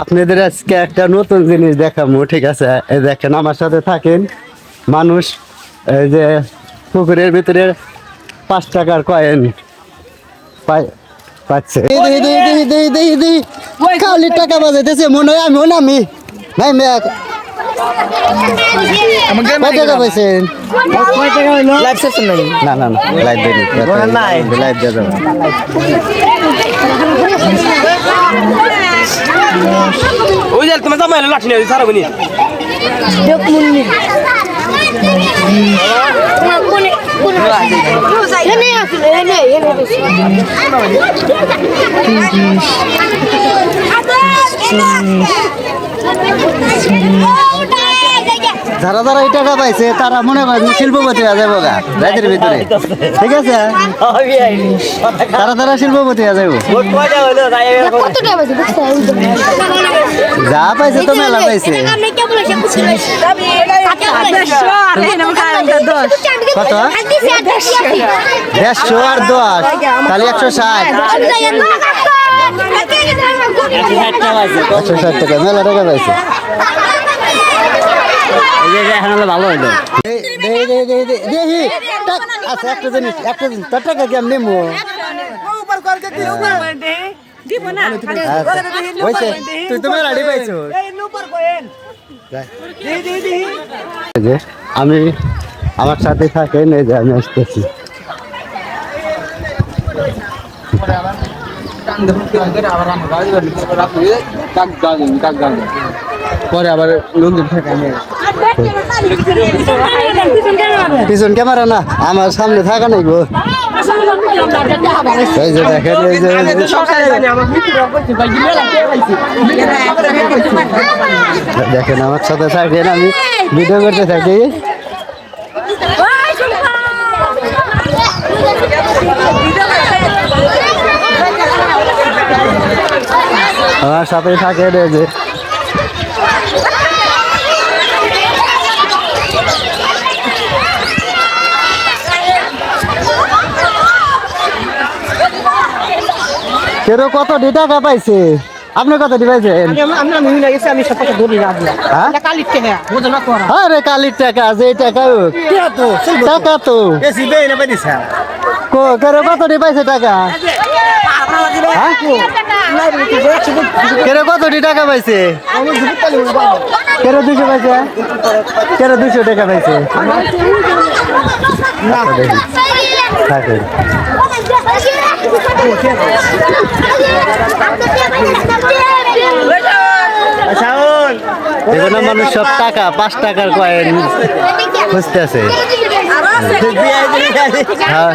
আপনাদের আজকে একটা নতুন জিনিস দেখাবো ঠিক আছে? এই দেখেন আমার সাথে থাকেন মানুষ এই যে পুকুরের ভিতরে পাঁচ টাকার কয়েন পাই পাচ্ছে। খালি টাকা বাজাইতেছে মনে হয় আমি আমি ভাই মেয়ে কয় টাকা পাইছেন লাইভ সেশন নাই। না না না লাইভ দেয়নি। লাইভ দিয়ে যাব ওই যে তোমার জামাই লাঠি নিয়ে সারা বনি যারা যারা এই টাকা পাইছে তারা মনে করেন শিল্পপতি হয়ে যাব গা রাতের ভিতরে। ঠিক আছে? তারা তারা শিল্পপতি হয়ে যাব। যা পাইছে তো মেলা পাইছে। কত? দেড়শো আর দশ। তাহলে একশো ষাট। একশো ষাট টাকা। মেলা টাকা পাইছে। আচ্ছা আমি আমি আমার সাথে থাকেন, এই যে, আমি আসতেছি। পরে আবার লোকজন ঠেকা নেই পিছন ক্যামেরা না, আমার সামনে থাকা নাই গো। এই যে দেখেন আমার সাথে থাকেন, আমি ভিডিও করতে থাকি। আমার সাথে থাকেন কেরো কত টাকা পাইছে? আপনি কত হ্যাঁ? আরে কালির টাকা যে টাকা হোক। টাকা তো। কো- কেরো কত পাইছে টাকা? হ্যাঁ? কেরো কত টাকা পাইছে? কেরো দুশো পাইছে কেরো দুশো টাকা পাইছে। থাকে। দেখুন মানুষ সব টাকা পাঁচ টাকার কয়েন খুঁজতে আছে হ্যাঁ।